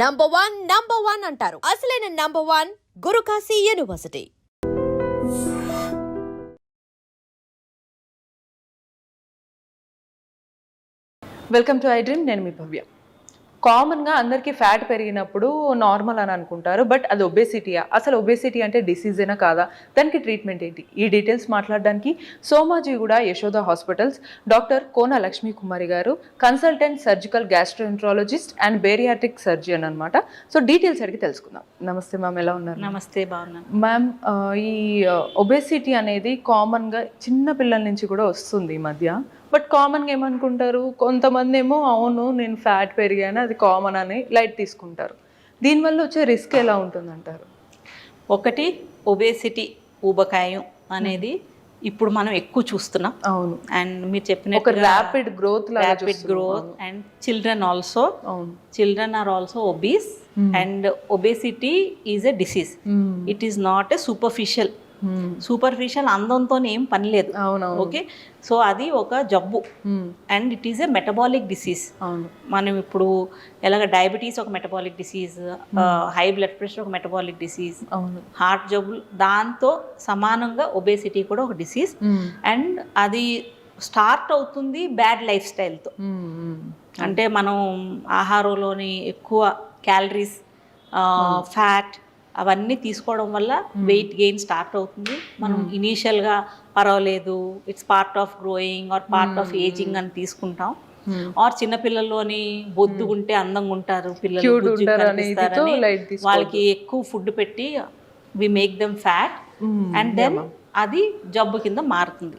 Number one number one అంటారు. అసలైన number one Gurukashi university welcome to I dream నేను మీ భవ్య. కామన్గా అందరికీ ఫ్యాట్ పెరిగినప్పుడు నార్మల్ అని అనుకుంటారు బట్ అది ఒబేసిటీయా అసలు ఒబేసిటీ అంటే డిసీజేనా కాదా? దానికి ట్రీట్మెంట్ ఏంటి? ఈ డీటెయిల్స్ మాట్లాడడానికి సోమాజిగూడ యశోద హాస్పిటల్స్ డాక్టర్ కోన లక్ష్మీ కుమారి గారు consultant surgical gastroenterologist and bariatric surgeon అనమాట సో డీటెయిల్స్ అడిగి తెలుసుకుందాం. నమస్తే మ్యామ్ ఎలా ఉన్నారు? నమస్తే బాగున్నాను. మ్యామ్ ఈ ఒబేసిటీ అనేది కామన్గా చిన్న పిల్లల నుంచి కూడా వస్తుంది ఈ మధ్య. బట్ కామన్గా ఏమనుకుంటారు? కొంతమంది ఏమో అవును నేను ఫ్యాట్ పెరిగాను అది కామన్ అని లైట్ తీసుకుంటారు. దీనివల్ల వచ్చే రిస్క్ ఎలా ఉంటుందంటారు? ఒకటి ఒబేసిటీ ఊబకాయం అనేది ఇప్పుడు మనం ఎక్కువ చూస్తున్నాం. అవును. అండ్ మీరు ఒక చెప్పినట్టు rapid growth rapid growth and children also అవును. Children are also obese and obesity is a disease Hmm. It is not a superficial Hmm. Superficial అందంతో ఏం పని లేదు. ఓకే సో అది ఒక జబ్బు. Hmm. And it is a metabolic disease అవును. మనం ఇప్పుడు ఎలాగ డయాబెటీస్ ఒక metabolic disease high blood pressure ఒక మెటబాలిక్ డిసీజ్ అవును. హార్ట్ జబ్బులు దాంతో సమానంగా ఒబేసిటీ కూడా ఒక డిసీజ్ Hmm. అండ్ అది స్టార్ట్ అవుతుంది బ్యాడ్ లైఫ్ స్టైల్తో Hmm. Hmm. అంటే మనం ఆహారంలోని ఎక్కువ క్యాలరీస్ ఫ్యాట్ అవన్నీ తీసుకోవడం వల్ల వెయిట్ గెయిన్ స్టార్ట్ అవుతుంది. మనం ఇనీషియల్గా పర్వాలేదు it's part of growing or part of ageing అని తీసుకుంటాం. Hmm. ఆర్ చిన్నపిల్లల్లోని బొద్దుగుంటే అందంగా ఉంటారు. పిల్లలు. వాళ్ళకి ఎక్కువ ఫుడ్ పెట్టి we make them fat Hmm. And then అది జబ్బు కింద మారుతుంది.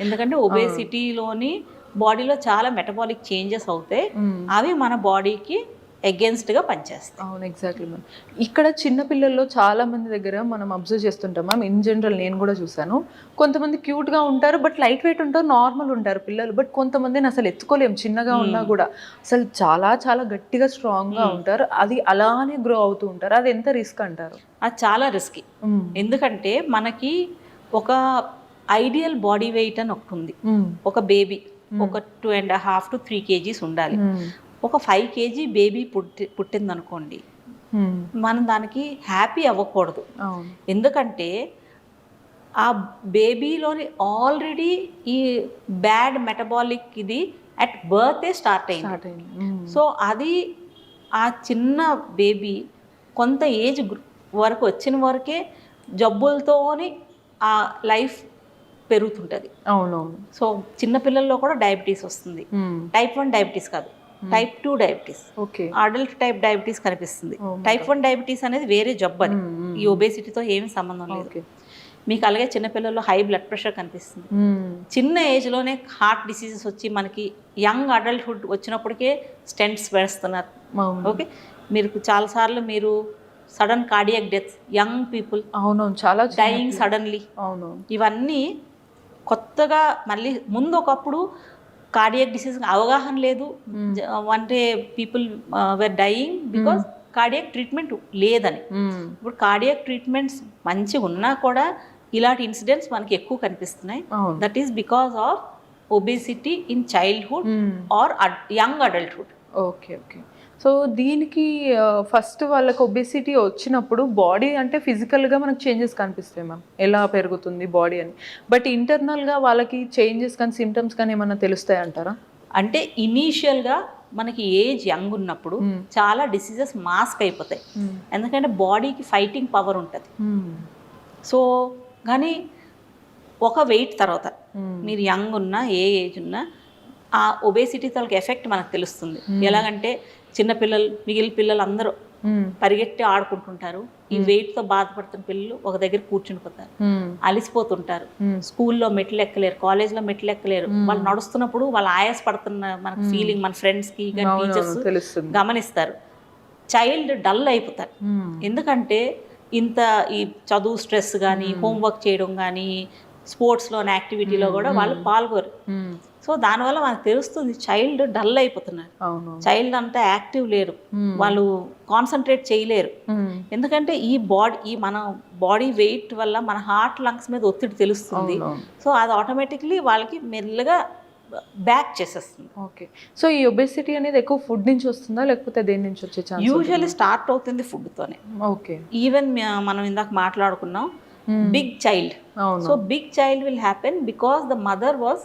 ఎందుకంటే ఒబేసిటీలోని బాడీలో చాలా మెటబాలిక్ చేంజెస్ అవుతాయి. Hmm. అవి మన బాడీకి అగేన్స్ట్గా పనిచేస్తాయి. అవును ఎగ్జాక్ట్లీ మ్యామ్ ఇక్కడ చిన్న పిల్లల్లో చాలా మంది దగ్గర మనం అబ్జర్వ్ చేస్తుంటాం మ్యామ్ ఇన్ జనరల్ నేను కూడా చూసాను కొంతమంది క్యూట్గా ఉంటారు బట్ లైట్ వెయిట్ ఉంటారు నార్మల్ ఉంటారు పిల్లలు. బట్ కొంతమందిని అసలు ఎత్తుకోలేం చిన్నగా ఉన్నా కూడా. అసలు చాలా చాలా గట్టిగా స్ట్రాంగ్గా ఉంటారు. అది అలానే గ్రో అవుతూ ఉంటారు. అది ఎంత రిస్క్ అంటారు? అది చాలా రిస్కీ ఎందుకంటే మనకి ఒక ఐడియల్ బాడీ వెయిట్ అని ఒకటి ఉంది. ఒక బేబీ ఒక two and half to three kgs ఉండాలి. ఒక ఫైవ్ కేజీ బేబీ పుట్టి పుట్టిందనుకోండి మనం దానికి హ్యాపీ అవ్వకూడదు. ఎందుకంటే ఆ బేబీలోని ఆల్రెడీ ఈ బ్యాడ్ మెటబాలిక్ ఇది అట్ బర్తే స్టార్ట్ అయింది. స్టార్ట్ అయింది. సో అది ఆ చిన్న బేబీ కొంత ఏజ్ వరకు వచ్చిన వరకే జబ్బులతోని ఆ లైఫ్ పెరుగుతుంటుంది. అవునవును. సో చిన్నపిల్లల్లో కూడా డయాబెటీస్ వస్తుంది. టైప్ వన్ డయాబెటీస్ కాదు. Type two diabetes okay adult type diabetes కనిపిస్తుంది. టైప్ వన్ డయాబెటీస్ అనేది వేరే జబ్బు అది. Mm, mm. ఈ ఒబేసిటీతో ఏమీ సంబంధం లేదు. మీకు అలాగే చిన్నపిల్లల్లో హై బ్లడ్ ప్రెషర్ కనిపిస్తుంది. చిన్న ఏజ్లోనే హార్ట్ డిసీజెస్ వచ్చి మనకి యంగ్ అడల్ట్హుడ్ వచ్చినప్పటికే స్టెంట్స్ వేస్తున్నారు. అవును. ఓకే మీరు చాలాసార్లు మీరు sudden cardiac death young people అవునవును. చాలా డైయింగ్ సడన్లీ అవునవును. ఇవన్నీ కొత్తగా మళ్ళీ ముందు ఒకప్పుడు కార్డియక్ డిసీజ్ అవగాహన లేదు. జ- అంటే people were dying because cardiac treatment లేదని. మ్మ్. ఇప్పుడు కార్డియక్ ట్రీట్మెంట్స్ మంచిగా ఉన్నా కూడా ఇలాంటి ఇన్సిడెంట్స్ మనకి ఎక్కువ కనిపిస్తున్నాయి. That is because of obesity in childhood. Or young adulthood okay okay so దీనికి ఫస్ట్ వాళ్ళకి ఒబేసిటీ వచ్చినప్పుడు బాడీ అంటే ఫిజికల్గా మనకు చేంజెస్ కనిపిస్తాయి మ్యామ్ ఎలా పెరుగుతుంది బాడీ అని. బట్ ఇంటర్నల్గా వాళ్ళకి చేంజెస్ కానీ సిమ్టమ్స్ కానీ ఏమైనా తెలుస్తాయి అంటారా? అంటే ఇనీషియల్గా మనకి ఏజ్ యంగ్ ఉన్నప్పుడు Hmm. చాలా డిసీజెస్ మాస్క్ అయిపోతాయి. ఎందుకంటే బాడీకి ఫైటింగ్ పవర్ ఉంటుంది. సో కానీ ఒక వెయిట్ తర్వాత మీరు యంగ్ ఉన్నా ఏ ఏజ్ ఉన్నా ఆ ఒబేసిటీ తాలూకు ఎఫెక్ట్ మనకు తెలుస్తుంది. ఎలాగంటే చిన్నపిల్లలు మిగిలిన పిల్లలు అందరూ పరిగెట్టి ఆడుకుంటుంటారు. ఈ వెయిట్తో బాధపడుతున్న పిల్లలు ఒక దగ్గర కూర్చుని పోతారు. అలిసిపోతుంటారు. స్కూల్లో మెట్లు ఎక్కలేరు కాలేజ్లో మెట్లు ఎక్కలేరు వాళ్ళు నడుస్తున్నప్పుడు వాళ్ళు ఆయాస పడుతున్న మనకు ఫీలింగ్ మన ఫ్రెండ్స్కి కానీ టీచర్స్ గమనిస్తారు. చైల్డ్ డల్ అయిపోతారు. ఎందుకంటే ఇంత ఈ చదువు స్ట్రెస్ కానీ హోంవర్క్ చేయడం కానీ స్పోర్ట్స్లోని యాక్టివిటీలో కూడా వాళ్ళు పాల్గొరు. సో దానివల్ల మనకు తెలుస్తుంది చైల్డ్ డల్ అయిపోతున్నారు. చైల్డ్ అంతా యాక్టివ్ లేరు. వాళ్ళు కాన్సన్ట్రేట్ చేయలేరు. ఎందుకంటే ఈ బాడీ ఈ మన బాడీ వెయిట్ వల్ల మన హార్ట్ లంగ్స్ మీద ఒత్తిడి తెలుస్తుంది. సో అది ఆటోమేటిక్లీ వాళ్ళకి మెల్లగా బ్యాక్ చేసేస్తుంది. ఓకే. సో ఈ ఒబేసిటీ అనేది ఎక్కువ ఫుడ్ నుంచి వస్తుందా? లేకపోతే దేని నుంచి వచ్చే ఛాన్స్ యూజువల్లీ స్టార్ట్ అవుతుంది ఫుడ్తోనే. ఓకే. ఈవెన్ మనం ఇందాక మాట్లాడుకున్నాం big child. So big child will happen because the mother was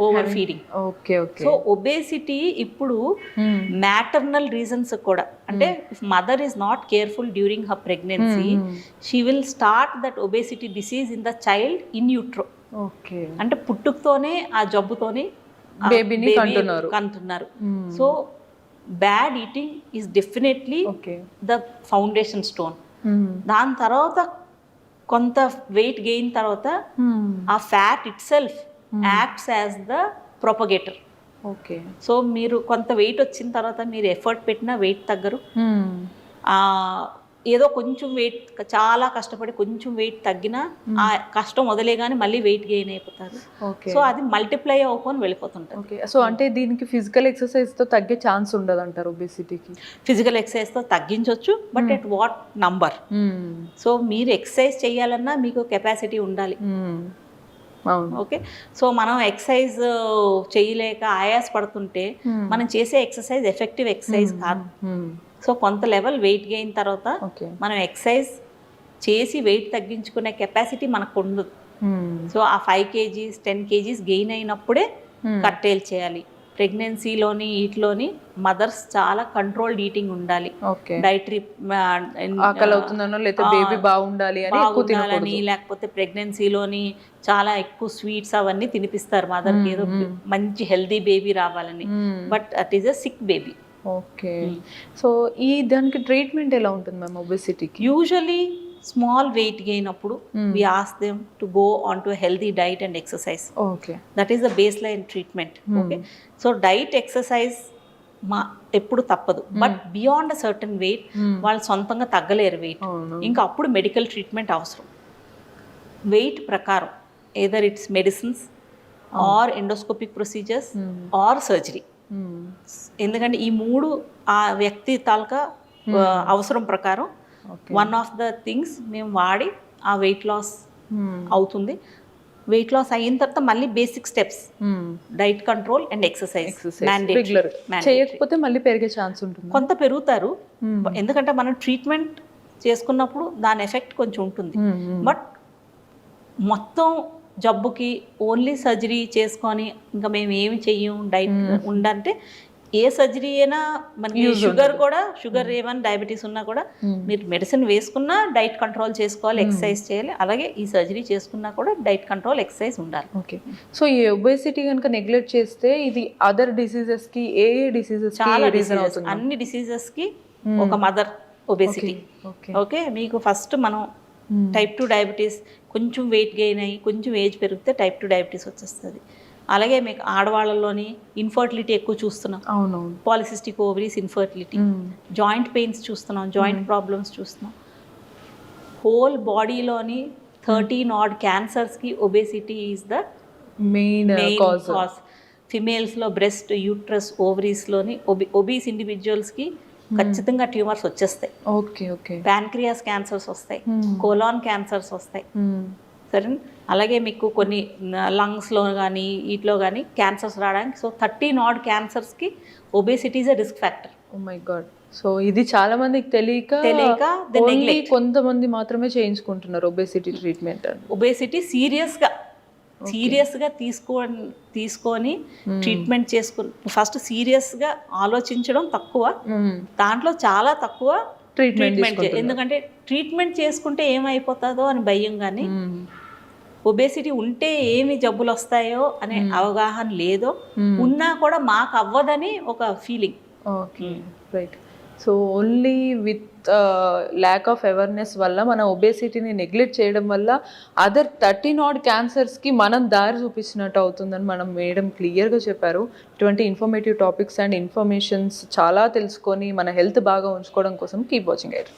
over feeding okay okay so obesity ఇప్పుడు మ్యాటర్నల్ రీజన్స్ కూడా. అంటే if mother is not careful during her pregnancy she will start that obesity disease in the child in utero okay అంటే పుట్టుకతోనే ఆ జబ్బుతోనే ఆ Baby ని baby కంటున్నారు. So bad eating is definitely the foundation stone దాని తర్వాత కొంత వెయిట్ గెయిన్ తర్వాత ఆ fat itself acts as the propagator okay so మీరు కొంత వెయిట్ వచ్చిన తర్వాత మీరు ఎఫర్ట్ పెట్టినా వెయిట్ తగ్గరు. ఆ, ఏదో కొంచెం వెయిట్ చాలా కష్టపడి కొంచెం వెయిట్ తగ్గినా ఆ కష్టం వదిలే కానీ మళ్ళీ వెయిట్ గెయిన్ అయిపోతారు. సో అది మల్టిప్లై అవ్వుకొని వెళ్ళిపోతుంటుంది. ఓకే సో అంటే దీనికి ఫిజికల్ ఎక్సర్సైజ్తో తగ్గే ఛాన్స్ ఉండదు అంటారు ఒబేసిటీకి ఫిజికల్ ఎక్సర్సైజ్తో తగ్గించవచ్చు but at what number so మీరు ఎక్సర్సైజ్ చేయాలన్నా మీకు కెపాసిటీ ఉండాలి. అవును ఓకే? సో మనం ఎక్సర్సైజ్ చేయలేక ఆయాస పడుతుంటే మనం చేసే ఎక్సర్సైజ్ ఎఫెక్టివ్ ఎక్సర్సైజ్ కాదు. సో కొంత లెవెల్ వెయిట్ గెయిన్ తర్వాత మనం ఎక్సర్సైజ్ చేసి వెయిట్ తగ్గించుకునే కెపాసిటీ మనకు ఉండదు సో ఆ five kgs ten kgs gain అయినప్పుడే కట్టేలు చేయాలి. ప్రెగ్నెన్సీలోని వీటిలోని మదర్స్ చాలా కంట్రోల్డ్ ఈటింగ్ ఉండాలి. డైటరీ ఆకలి అవుతుందనో లేకపోతే బేబీ బాగుండాలి అని లేకపోతే ప్రెగ్నెన్సీలోని చాలా ఎక్కువ స్వీట్స్ అవన్నీ తినిపిస్తారు మదర్కి ఏదో మంచి హెల్దీ బేబీ రావాలని. But it is a sick baby. Okay. So ఈ దానికి ట్రీట్మెంట్ ఎలా ఉంటుంది మ్యామ్ ఒబేసిటీకి? యూజువలీ స్మాల్ వెయిట్ గెయిన్ అప్పుడు we ask them to go on to healthy diet and exercise okay that is the baseline treatment okay so diet exercise మా ఎప్పుడు తప్పదు. But beyond a certain weight వాళ్ళు సొంతంగా తగ్గలేరు weight ఇంకా అప్పుడు medical treatment అవసరం. వెయిట్ ప్రకారం either it's medicines or endoscopic procedures or surgery ఎందుకంటే ఈ మూడు ఆ వ్యక్తి తాలూకా ఆ, అవసరం ప్రకారం వన్ ఆఫ్ ద థింగ్స్ మేము వాడి ఆ వెయిట్ లాస్ అవుతుంది. వెయిట్ లాస్ అయిన తర్వాత మళ్ళీ basic steps diet control and exercise చేయకపోతే మళ్ళీ పెరిగే ఛాన్స్ ఉంటుంది. కొంత పెరుగుతారు. ఎందుకంటే మనం ట్రీట్మెంట్ చేసుకున్నప్పుడు దాని ఎఫెక్ట్ కొంచెం ఉంటుంది. బట్ మొత్తం జబ్బుకి ఓన్లీ సర్జరీ చేసుకొని ఇంకా మేము ఏమి చెయ్యం డైట్ ఉండంటే ఏ సర్జరీ అయినా మనకి షుగర్ కూడా షుగర్ ఏమైనా డయాబెటీస్ ఉన్నా కూడా మీరు మెడిసిన్ వేసుకున్నా డైట్ కంట్రోల్ చేసుకోవాలి ఎక్సర్సైజ్ చేయాలి. అలాగే ఈ సర్జరీ చేసుకున్నా కూడా డైట్ కంట్రోల్ ఎక్సర్సైజ్ ఉండాలి. ఓకే సో ఈ ఒబేసిటీ కనుక నెగ్లెక్ట్ చేస్తే ఇది అదర్ డిసీజెస్కి ఏ ఏ డిసీజెస్ చాలా అవుతుంది అన్ని డిసీజెస్కి ఒక మదర్ ఒబేసిటీ ఓకే ఓకే మీకు ఫస్ట్ మనం టైప్ టూ డయాబెటీస్ కొంచెం వెయిట్ గెయిన్ అయ్యి కొంచెం ఏజ్ పెరిగితే టైప్ టూ డయాబెటీస్ వచ్చేస్తుంది. అలాగే మీకు ఆడవాళ్ళలోని ఇన్ఫర్టిలిటీ ఎక్కువ చూస్తున్నాం. అవునవును. Polycystic ovaries infertility joint pains చూస్తున్నాం జాయింట్ ప్రాబ్లమ్స్ చూస్తున్నాం. హోల్ బాడీలోని thirteen odd క్యాన్సర్స్కి obesity is the main cause ఫిమేల్స్లో breast uterus ఓవరీస్లోని ఒబి ఒబీస్ ఇండివిజువల్స్కి ఖచ్చితంగా ట్యూమర్స్ వచ్చేస్తాయి. Okay okay. ప్యాన్క్రియాస్ క్యాన్సర్స్ వస్తాయి. కోలాన్ క్యాన్సర్స్ వస్తాయి. సరే. అలాగే మీకు కొన్ని లంగ్స్లో కానీ వీటిలో కానీ క్యాన్సర్స్ రావడానికి so thirty not క్యాన్సర్స్కి obesity is a risk factor. My god. So ఇది చాలా మందికి తెలియక తెలియక ఓన్లీ. కొంతమంది మాత్రమే చేయించుకుంటున్నారు ఒబేసిటీ ట్రీట్మెంట్ ఒబేసిటీ సీరియస్గా సీరియస్గా తీసుకో తీసుకొని ట్రీట్మెంట్ చేసుకుని ఫస్ట్ సీరియస్గా ఆలోచించడం తక్కువ. దాంట్లో చాలా తక్కువ ట్రీట్మెంట్ ఎందుకంటే ట్రీట్మెంట్ చేసుకుంటే ఏమైపోతుందో అని భయం కానీ ఒబేసిటీ ఉంటే ఏమి జబ్బులు వస్తాయో అనే అవగాహన లేదో ఉన్నా కూడా మాకు అవ్వదని ఒక feeling okay. Right so only with lack of awareness వల్ల మన ఒబేసిటీని నెగ్లెక్ట్ చేయడం వల్ల అదర్ థర్టీ నాట్ క్యాన్సర్స్కి మనం దారి చూపించినట్టు అవుతుందని మనం మేడం క్లియర్గా చెప్పారు. ఇటువంటి ఇన్ఫర్మేటివ్ టాపిక్స్ అండ్ ఇన్ఫర్మేషన్స్ చాలా తెలుసుకొని మన హెల్త్ బాగా ఉంచుకోవడం కోసం కీప్ వాచింగ్ ఐట్